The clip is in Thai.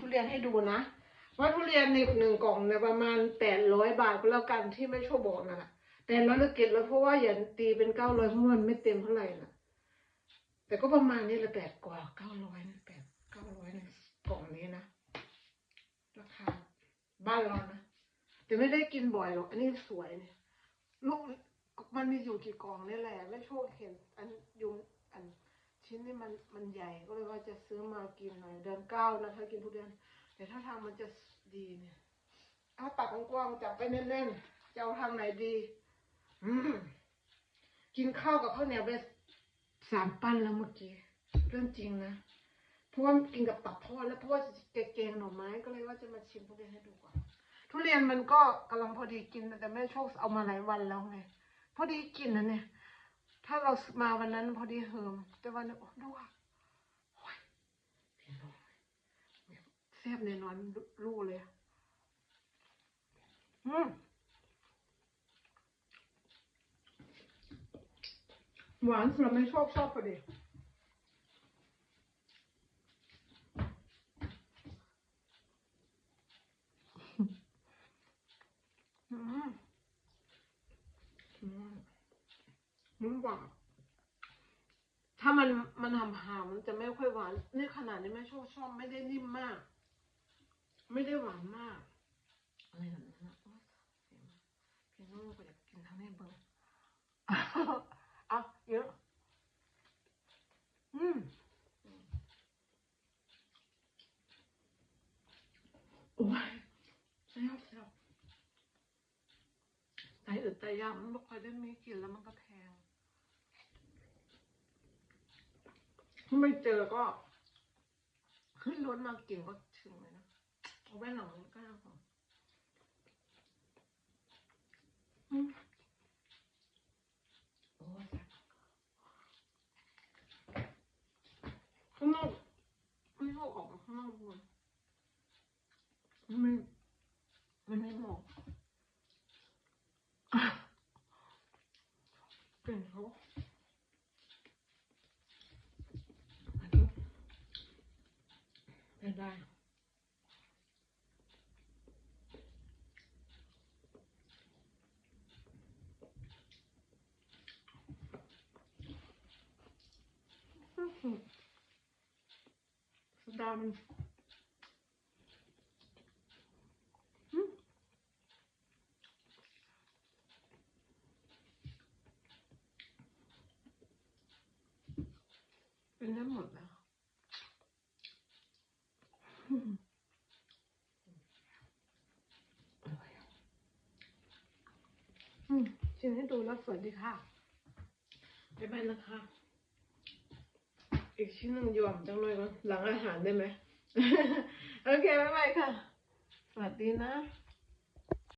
ทุเรียนให้ดูนะว่าทุเรียนในหนึ่งกล่องเนี่ยประมาณแปดร้อยบาทก็แล้วกันที่ไม่ชั่วบอกนั่นแหละแต่ร้อยละเก็ดแล้วเพราะว่าอย่าตีเป็นเก้าร้อยเพราะมันไม่เต็มเท่าไหร่น่ะแต่ก็ประมาณนี้ละแปดกว่าเก้าร้อยแปดเก้าร้อยในกล่องนี้นะราคาบ้านเรานะแต่ไม่ได้กินบ่อยหรอกอันนี้สวยเนี่ยลูกมันมีอยู่กี่กล่องนี่แหละไม่โชคเห็น อันยุง ชิ้นนี้มันมันใหญ่ก็เลยว่าจะซื้อมากินหน่อยเดือนเก้านะถ้ากินทุเรียนแต่ถ้าทางมันจะดีเนี่ยถ้าปากกว้างๆจับไปแน่นๆจะเอาทางไหนดี อืมกินข้าวกับข้าวเหนียวไปสามปั้นแล้วเมื่อกี้เรื่องจริงนะเพราะว่ากินกับตับทอดแล้วเพราะว่าจะแกงหน่อไม้ก็เลยว่าจะมาชิมทุเรียนให้ดูก่อนทุเรียนมันก็กำลังพอดีกินแต่แม่โชคเอามาหลายวันแล้วไงพอดีกินนะเนี่ย ถ้าเรามาวันนั้นพอดีเหิมแต่วันนี้โอ้ดูอะโอ้ยพี่น้องแซ่บแน่นอนรู้เลยอืมหวานสำหรับไม่ชอบชอบพอดี อืมอืม มันหวานถ้ามันมันหำหามันจะไม่ค่อยหวานนี่ขนาดนี้แม่ชอบชอบไม่ได้นิ่มมาก ไม่ได้หวานมาก อะไรแบบนั้นนะโอ๊ยเสียงพี่น้องก็อยากกินทั้งนี้เบิ้งเอาเยอะอืมโอ้ยแซ่บแซ่บไตอึดไตยากมันไม่ค่อยได้มีกินแล้วมันก็แพงถ้า ไม่เจอก็ขึ้นรถมากินก็ถึงเลยนะเอาไว้หลังก็ได้ค่ะอืมโอ้ยข้างนอกไม่ชอบออกมาข้างนอกเลยไม่มันไม่เหมาะเป็นเขาอันนี้ ไม่ได้สุดามันเป็นได้หมดแล้วอืมอร่อยอะอื มชิมให้ดูแล้วสวัสดีค่ะบ๊ายบายนะคะ อีกชิ้นหนึ่งยอมจังเลยหลังอาหารได้ไหม โอเคบ๊ายบายค่ะ สวัสดีนะ